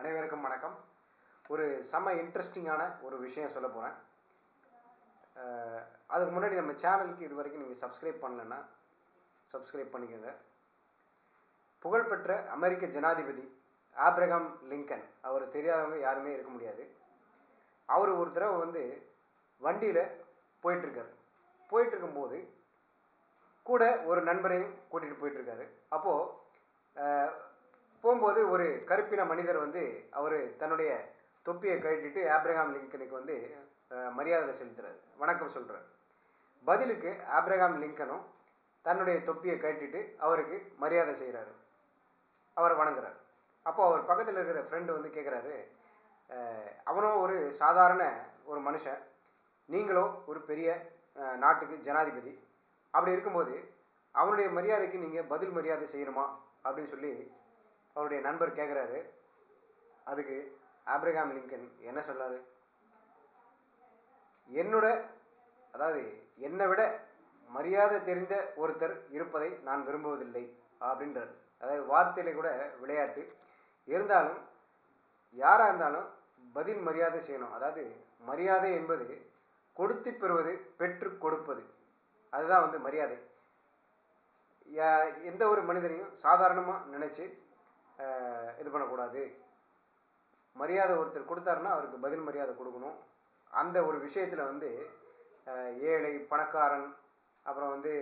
அனைவருக்கும் வணக்கம். ஒரு செம்ம இன்ட்ரெஸ்டிங்கான ஒரு விஷயம் சொல்ல போகிறேன் அதுக்கு முன்னாடி நம்ம சேனலுக்கு இது வரைக்கும் நீங்கள் சப்ஸ்கிரைப் பண்ணலைன்னா சப்ஸ்கிரைப் பண்ணிக்கோங்க. புகழ்பெற்ற அமெரிக்க ஜனாதிபதி ஆப்ரகாம் லிங்கன். அவர் தெரியாதவங்க யாருமே இருக்க முடியாது. அவர் ஒரு தடவை வந்து வண்டியில் போயிட்டுருக்காரு. போயிட்டுருக்கும்போது கூட ஒரு நண்பரையும் கூட்டிகிட்டு போயிட்டுருக்காரு. அப்போது போகும்போது ஒரு கருப்பின மனிதர் வந்து அவர் தன்னுடைய தொப்பியை கழட்டிட்டு ஆப்ரஹாம் லிங்கனுக்கு வந்து மரியாதை செலுத்துறாரு. வணக்கம் சொல்கிறார் பதிலுக்கு ஆப்ரஹாம் லிங்கனும் தன்னுடைய தொப்பியை கழட்டிட்டு அவருக்கு மரியாதை செய்கிறாரு அவரை வணங்குறார். அப்போ அவர் பக்கத்தில் இருக்கிற ஃப்ரெண்டு வந்து கேட்குறாரு அவனும் ஒரு சாதாரண ஒரு மனுஷன் நீங்களோ ஒரு பெரிய நாட்டுக்கு ஜனாதிபதி. அப்படி இருக்கும்போது அவனுடைய மரியாதைக்கு நீங்கள் பதில் மரியாதை செய்யணுமா? அப்படின்னு சொல்லி அவருடைய நண்பர் கேட்குறாரு அதுக்கு ஆப்ரகாம் லிங்கன் என்ன சொன்னார் என்னோட அதாவது என்னை விட மரியாதை தெரிந்த ஒருத்தர் இருப்பதை நான் விரும்புவதில்லை அப்படின்றார். அதாவது வார்த்தையில கூட விளையாட்டு. இருந்தாலும் யாராக இருந்தாலும் பதில் மரியாதை செய்யணும். அதாவது மரியாதை என்பது கொடுத்து பெறுவது பெற்று கொடுப்பது. அதுதான் வந்து மரியாதை. யா- எந்த ஒரு மனிதனையும் சாதாரணமாக நினச்சி இது பண்ணக்கூடாது. மரியாதை ஒருத்தர் கொடுத்தாருன்னா அவருக்கு பதில் மரியாதை கொடுக்கணும். அந்த ஒரு விஷயத்தில் வந்து ஏழை பணக்காரன் அப்புறம் வந்து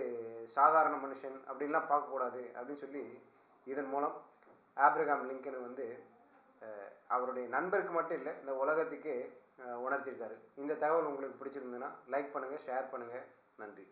சாதாரண மனுஷன் அப்படின்லாம் பார்க்கக்கூடாது அப்படின்னு சொல்லி இதன் மூலம் ஆப்ரகாம் லிங்கன் வந்து அவருடைய நண்பருக்கு மட்டும் இல்லை இந்த உலகத்துக்கே உணர்த்திருக்காரு. இந்த தகவல் உங்களுக்கு பிடிச்சிருந்ததுன்னா லைக் பண்ணுங்கள் ஷேர் பண்ணுங்கள் நன்றி.